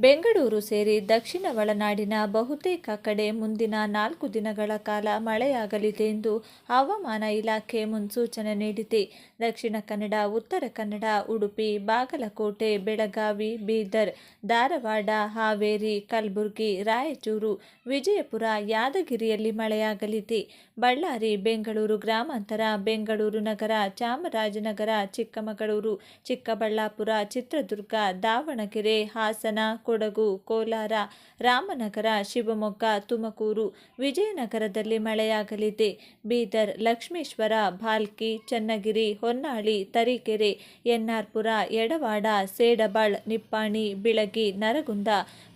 ಬೆಂಗಳೂರು ಸೇರಿ ದಕ್ಷಿಣ ಒಳನಾಡಿನ ಬಹುತೇಕ ಕಡೆ ಮುಂದಿನ ನಾಲ್ಕು ದಿನಗಳ ಕಾಲ ಮಳೆಯಾಗಲಿದೆ ಎಂದು ಹವಾಮಾನ ಇಲಾಖೆ ಮುನ್ಸೂಚನೆ ನೀಡಿದೆ. ದಕ್ಷಿಣ ಕನ್ನಡ, ಉತ್ತರ ಕನ್ನಡ, ಉಡುಪಿ, ಬಾಗಲಕೋಟೆ, ಬೆಳಗಾವಿ, ಬೀದರ್, ಧಾರವಾಡ, ಹಾವೇರಿ, ಕಲಬುರಗಿ, ರಾಯಚೂರು, ವಿಜಯಪುರ, ಯಾದಗಿರಿಯಲ್ಲಿ ಮಳೆಯಾಗಲಿದೆ. ಬಳ್ಳಾರಿ, ಬೆಂಗಳೂರು ಗ್ರಾಮಾಂತರ, ಬೆಂಗಳೂರು ನಗರ, ಚಾಮರಾಜನಗರ, ಚಿಕ್ಕಮಗಳೂರು, ಚಿಕ್ಕಬಳ್ಳಾಪುರ, ಚಿತ್ರದುರ್ಗ, ದಾವಣಗೆರೆ, ಹಾಸನ ಕೊಡಗು, ಕೋಲಾರ, ರಾಮನಗರ, ಶಿವಮೊಗ್ಗ, ತುಮಕೂರು, ವಿಜಯನಗರದಲ್ಲಿ ಮಳೆಯಾಗಲಿದೆ. ಬೀದರ್, ಲಕ್ಷ್ಮೇಶ್ವರ ಭಾಲ್ಕಿ ಚನ್ನಗಿರಿ, ಹೊನ್ನಾಳಿ, ತರೀಕೆರೆ ಎನ್ಆರ್ಪುರ ಎಡವಾಡ, ಸೇಡಬಾಳ್, ನಿಪ್ಪಾಣಿ, ಬಿಳಗಿ, ನರಗುಂದ,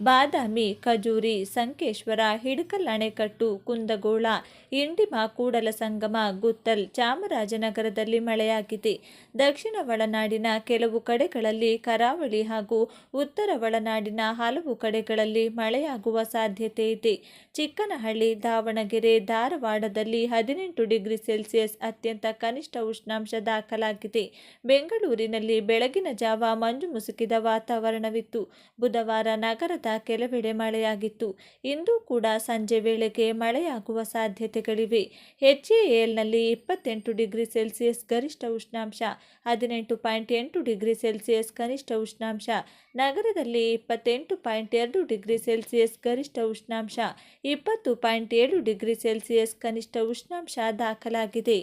ಬಾದಾಮಿ ಖಜೂರಿ ಸಂಕೇಶ್ವರ, ಹಿಡಕಲ್ ಅಣೆಕಟ್ಟು, ಕುಂದಗೋಳ, ಇಂಡಿಮ ಕೂಡಲ ಸಂಗಮ, ಗುತ್ತಲ್, ಚಾಮರಾಜನಗರದಲ್ಲಿ ಮಳೆಯಾಗಿದೆ. ದಕ್ಷಿಣ ಒಳನಾಡಿನ ಕೆಲವು ಕಡೆಗಳಲ್ಲಿ ಕರಾವಳಿ ಹಾಗೂ ಉತ್ತರ ಒಳನಾಡಿನ ಹಲವು ಕಡೆಗಳಲ್ಲಿ ಮಳೆಯಾಗುವ ಸಾಧ್ಯತೆ ಇದೆ. ಚಿಕ್ಕನಹಳ್ಳಿ, ದಾವಣಗೆರೆ, ಧಾರವಾಡದಲ್ಲಿ ಹದಿನೆಂಟು ಡಿಗ್ರಿ ಸೆಲ್ಸಿಯಸ್ ಅತ್ಯಂತ ಕನಿಷ್ಠ ಉಷ್ಣಾಂಶ ದಾಖಲಾಗಿದೆ. ಬೆಂಗಳೂರಿನಲ್ಲಿ ಬೆಳಗಿನ ಜಾವ ಮಂಜು ಮುಸುಕಿದ ವಾತಾವರಣವಿತ್ತು. ಬುಧವಾರ ನಗರದ ಕೆಲವೆಡೆ ಮಳೆಯಾಗಿತ್ತು. ಇಂದು ಕೂಡ ಸಂಜೆ ವೇಳೆಗೆ ಮಳೆಯಾಗುವ ಸಾಧ್ಯತೆಗಳಿವೆ. ಎಚ್ಎಎಲ್ನಲ್ಲಿ ಇಪ್ಪತ್ತೆಂಟು ಡಿಗ್ರಿ ಸೆಲ್ಸಿಯಸ್ ಗರಿಷ್ಠ ಉಷ್ಣಾಂಶ, ಹದಿನೆಂಟು ಪಾಯಿಂಟ್ ಎಂಟು ಡಿಗ್ರಿ ಸೆಲ್ಸಿಯಸ್ ಕನಿಷ್ಠ ಉಷ್ಣಾಂಶ, ನಗರದಲ್ಲಿ ಇಪ್ಪತ್ತೆಂಟು ಪಾಯಿಂಟ್ ಎರಡು ಡಿಗ್ರಿ ಸೆಲ್ಸಿಯಸ್ ಗರಿಷ್ಠ ಉಷ್ಣಾಂಶ, ಇಪ್ಪತ್ತು ಪಾಯಿಂಟ್ ಏಳು ಡಿಗ್ರಿ ಸೆಲ್ಸಿಯಸ್ ಕನಿಷ್ಠ ಉಷ್ಣಾಂಶ ದಾಖಲಾಗಿದೆ.